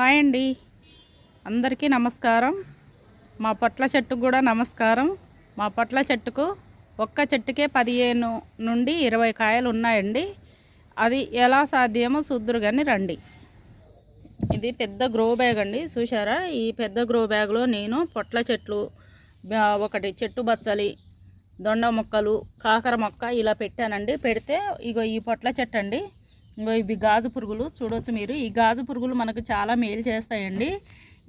Hi అండి. అందరికీ నమస్కారం. మా పొట్ల చెట్టుకు కూడా నమస్కారం. మా పొట్ల చెట్టుకు ఒక్క చెట్టుకే పదిహేను నుండి ఇరవై కాయలు ఉన్నాయండి. అది ఎలా సాధ్యమో చూద్దరు కానీ రండి. ఇది పెద్ద గ్రో బ్యాగ్ అండి. చూసారా ఈ పెద్ద గ్రో బ్యాగ్లో నేను పొట్ల చెట్లు ఒకటి చెట్టు బచ్చలి దొండ మొక్కలు కాకర మొక్క ఇలా పెట్టానండి. పెడితే ఇగో ఈ పొట్ల చెట్టు అండి ఇగో ఇవి గాజు పురుగులు చూడొచ్చు మీరు. ఈ గాజు పురుగులు మనకు చాలా మేలు చేస్తాయండి.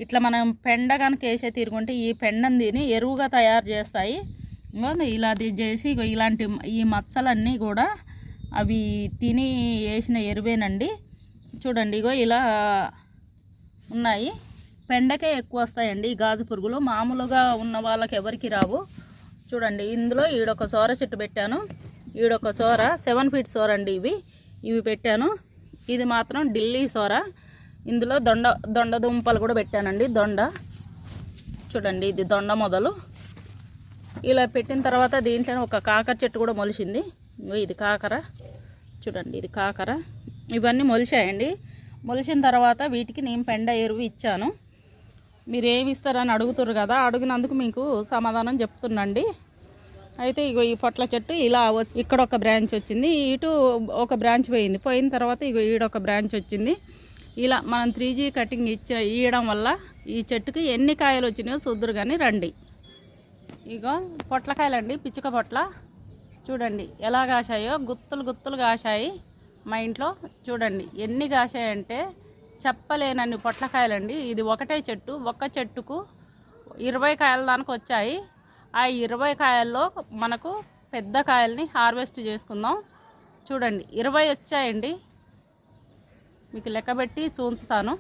ఇట్లా మనం పెండ కనుక వేసే తీరుకుంటే ఈ పెండను తిని ఎరువుగా తయారు చేస్తాయి. ఇలా చేసి ఇగో ఇలాంటి ఈ మచ్చలన్నీ కూడా అవి తిని వేసిన ఎరువేనండి. చూడండి ఇగో ఇలా ఉన్నాయి. పెండకే ఎక్కువ వస్తాయండి ఈ గాజు పురుగులు. మామూలుగా ఉన్న వాళ్ళకి ఎవరికి రావు. చూడండి ఇందులో ఈడొక సోర చెట్టు పెట్టాను. ఈడొక సోర సెవెన్ ఫీట్ సోర అండి ఇవి. ఇవి పెట్టాను. ఇది మాత్రం ఢిల్లీ సోర. ఇందులో దొండ దొండ దుంపలు కూడా పెట్టానండి. దొండ. చూడండి ఇది దొండ మొదలు. ఇలా పెట్టిన తర్వాత దీంట్లో ఒక కాకర చెట్టు కూడా మొలిచింది. ఇది కాకర. చూడండి ఇది కాకర. ఇవన్నీ మొలిచాయండి. మొలిచిన తర్వాత వీటికి నేను పెండ ఎరువు ఇచ్చాను. మీరు ఏమి ఇస్తారని అడుగుతారు కదా అడిగినందుకు మీకు సమాధానం చెప్తున్నాండి. అయితే ఇగో ఈ పొట్ల చెట్టు ఇలా వచ్చి ఇక్కడ ఒక బ్రాంచ్ వచ్చింది ఇటు ఒక బ్రాంచ్ పోయింది. పోయిన తర్వాత ఇగో ఈడొక బ్రాంచ్ వచ్చింది. ఇలా మనం త్రీ జీ కటింగ్ ఇచ్చ ఇవ్వడం వల్ల ఈ చెట్టుకి ఎన్ని కాయలు వచ్చినాయో చూద్దరు కానీ రండి. ఇగో పొట్లకాయలండి పిచ్చుక పొట్ల. చూడండి ఎలా కాశాయో గుత్తులు గుత్తులు కాశాయి మా ఇంట్లో. చూడండి ఎన్ని కాశాయంటే చెప్పలేనన్ని పొట్లకాయలండి ఇది ఒకటే చెట్టు ఒక్క చెట్టుకు ఇరవై కాయల దానికి వచ్చాయి ఆ ఇరవై కాయల్లో మనకు పెద్ద కాయల్ని హార్వెస్ట్ చేసుకుందాం. చూడండి ఇరవై వచ్చాయండి. మీకు లెక్కబెట్టి చూంచుతాను.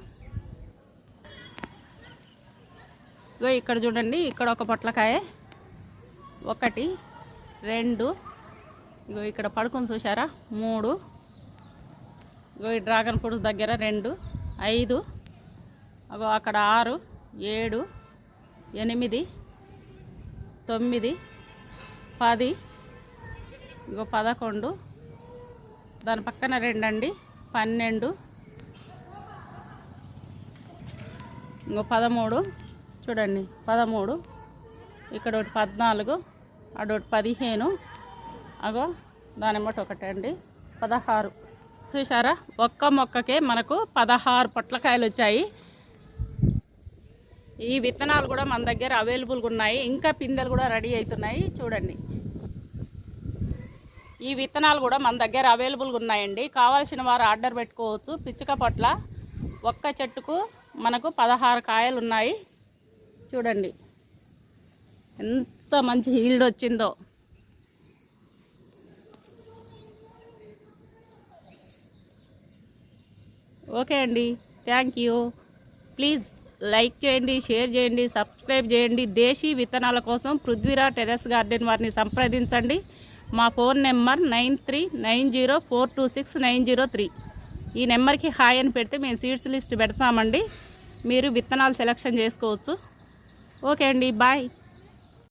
ఇగో ఇక్కడ చూడండి ఇక్కడ ఒక పొట్లకాయ. ఒకటి రెండు. ఇగో ఇక్కడ పడుకుని చూసారా మూడు. ఇగో ఈ డ్రాగన్ ఫ్రూట్స్ దగ్గర రెండు ఐదు. అగో అక్కడ ఆరు ఏడు ఎనిమిది. తొమ్మిది పది ఇంకో పదకొండు దాని పక్కన రెండండి పన్నెండు ఇంకో పదమూడు చూడండి పదమూడు ఇక్కడ ఒకటి పద్నాలుగు అడొకటి పదిహేను అగో దాని బట్టి ఒకటి అండి పదహారు. చూసారా ఒక్క మొక్కకే మనకు పదహారు పొట్లకాయలు వచ్చాయి. ఈ విత్తనాలు కూడా మన దగ్గర అవైలబుల్గా ఉన్నాయి. ఇంకా పిందెలు కూడా రెడీ అవుతున్నాయి. చూడండి. ఈ విత్తనాలు కూడా మన దగ్గర అవైలబుల్గా ఉన్నాయండి. కావాల్సిన వారు ఆర్డర్ పెట్టుకోవచ్చు. పిచ్చుక పొట్ల ఒక్క చెట్టుకు మనకు పదహారు కాయలు ఉన్నాయి. చూడండి. ఎంత మంచి హీల్డ్ వచ్చిందో. ఓకే అండి. థ్యాంక్ యూ ప్లీజ్ లైక్ చేయండి షేర్ చేయండి సబ్స్క్రైబ్ చేయండి. దేశీ విత్తనాల కోసం పృథ్వీరా టెరెస్ గార్డెన్ వారిని సంప్రదించండి. మా phone number nine three nine zero four two six nine zero three. ఈ నెంబర్కి హాయ్ అని పెడితే మేము సీడ్స్ లిస్ట్ పెడతామండి. మీరు విత్తనాలు సెలెక్షన్ చేసుకోవచ్చు. ఓకే అండి బాయ్.